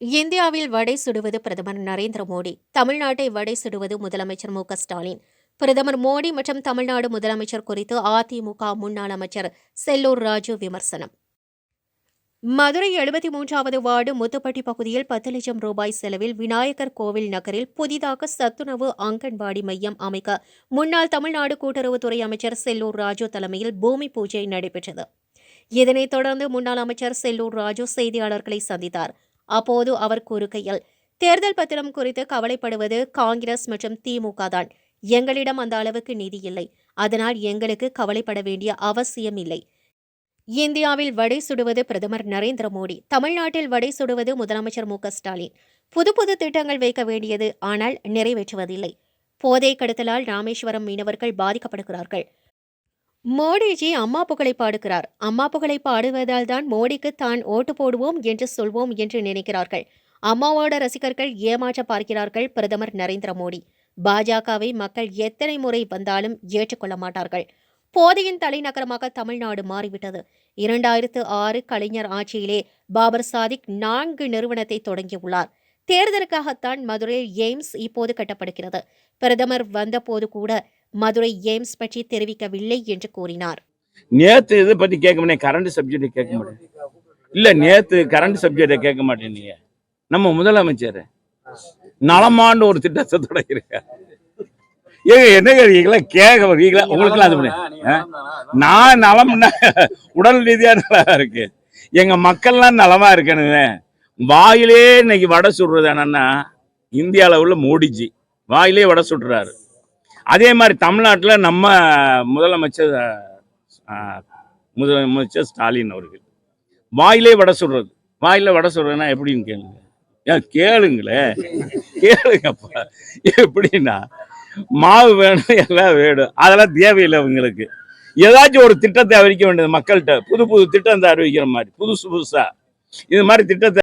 இந்தியாவில் வடை சுடுவது பிரதமர் நரேந்திர மோடி தமிழ்நாட்டை வடை சுடுவது முதலமைச்சர் மு ஸ்டாலின். பிரதமர் மோடி மற்றும் தமிழ்நாடு முதலமைச்சர் குறித்து அதிமுக முன்னாள் அமைச்சர் செல்லூர் ராஜு விமர்சனம். மதுரை எழுபத்தி மூன்றாவது வார்டு முத்துப்பட்டி பகுதியில் பத்து லட்சம் ரூபாய் செலவில் விநாயகர் கோவில் நகரில் புதிதாக சத்துணவு அங்கன்வாடி மையம் அமைக்க முன்னாள் தமிழ்நாடு கூட்டுறவுத்துறை அமைச்சர் செல்லூர் ராஜு தலைமையில் பூமி பூஜை நடைபெற்றது. இதனைத் தொடர்ந்து முன்னாள் அமைச்சர் செல்லூர் ராஜு செய்தியாளர்களை சந்தித்தார். அப்போது அவர் கூறுகையில் தேர்தல் பத்திரம் குறித்து கவலைப்படுவது காங்கிரஸ் மற்றும் திமுக தான். எங்களிடம் அந்த அளவுக்கு நிதி இல்லை. அதனால் எங்களுக்கு கவலைப்பட வேண்டிய அவசியம் இல்லை. இந்தியாவில் வடை சுடுவது பிரதமர் நரேந்திர மோடி தமிழ்நாட்டில் வடை சுடுவது முதலமைச்சர் மு ஸ்டாலின். புது புது திட்டங்கள் வைக்க வேண்டியது ஆனால் நிறைவேற்றுவதில்லை. போதை கடத்தலால் ராமேஸ்வரம் மீனவர்கள் பாதிக்கப்படுகிறார்கள். மோடிஜி அம்மா புகழை பாடுகிறார். அம்மா புகழை பாடுவதால் தான் மோடிக்கு தான் ஓட்டு போடுவோம் என்று சொல்வோம் என்று நினைக்கிறார்கள். அம்மாவோட ரசிகர்கள் ஏமாற்ற பார்க்கிறார்கள் பிரதமர் நரேந்திர மோடி. பாஜகவை மக்கள் எத்தனை முறை வந்தாலும் ஏற்றுக்கொள்ள மாட்டார்கள். போதையின் தலைநகரமாக தமிழ்நாடு மாறிவிட்டது. இரண்டாயிரத்து ஆறு கலைஞர் ஆட்சியிலே பாபர் சாதிக் நான்கு நிறுவனத்தை தொடங்கியுள்ளார். தேர்தலுக்காகத்தான் மதுரையில் எய்ம்ஸ் இப்போது கட்டப்படுகிறது. பிரதமர் வந்தபோது கூட மதுரை எய்ம்ஸ் பற்றி தெரிவிக்கவில்லை என்று கூறினார். நேத்து இதை பத்தி கேட்க மாட்டேன். கரண்ட் சப்ஜெக்ட் கேட்க மாட்டேன். இல்ல நேத்து கரண்ட் சப்ஜெக்ட கேட்க மாட்டேன் நீங்க. நம்ம முதலமைச்சர் நலமாண்டு ஒரு திட்டத்தை தொடங்கிருக்க ஏங்க என்ன கேட்கறீங்களா கேட்க வரீங்களா உங்களுக்கு அது? நான் நலம்னா உடல் ரீதியா நல்லா இருக்கு. எங்க மக்கள்லாம் நலமா இருக்கணுங்க வாயிலே இன்னைக்கு வடை சுடுறது என்னன்னா இந்திய அளவுல மோடிஜி. வாயிலே வடை சுடுறாரு. அதே மாதிரி தமிழ்நாட்டில் நம்ம முதலமைச்சர் ஆஹ், முதலமைச்சர் ஸ்டாலின் அவர்கள். வாயிலே வடை சுடுறது. வாயில வடை சுடுறதுன்னா எப்படின்னு கேளுங்க. ஏன் கேளுங்களேன் கேளுங்கப்பா. எப்படின்னா மாவு வேணும் எல்லாம் வேணும். அதெல்லாம் தேவையில்லை அவங்களுக்கு ஏதாச்சும் ஒரு திட்டத்தை அறிவிக்க வேண்டியது மக்கள்கிட்ட. புது புது திட்டத்தை அறிவிக்கிற மாதிரி. புதுசு புதுசா. இது மாதிரி திட்டத்தை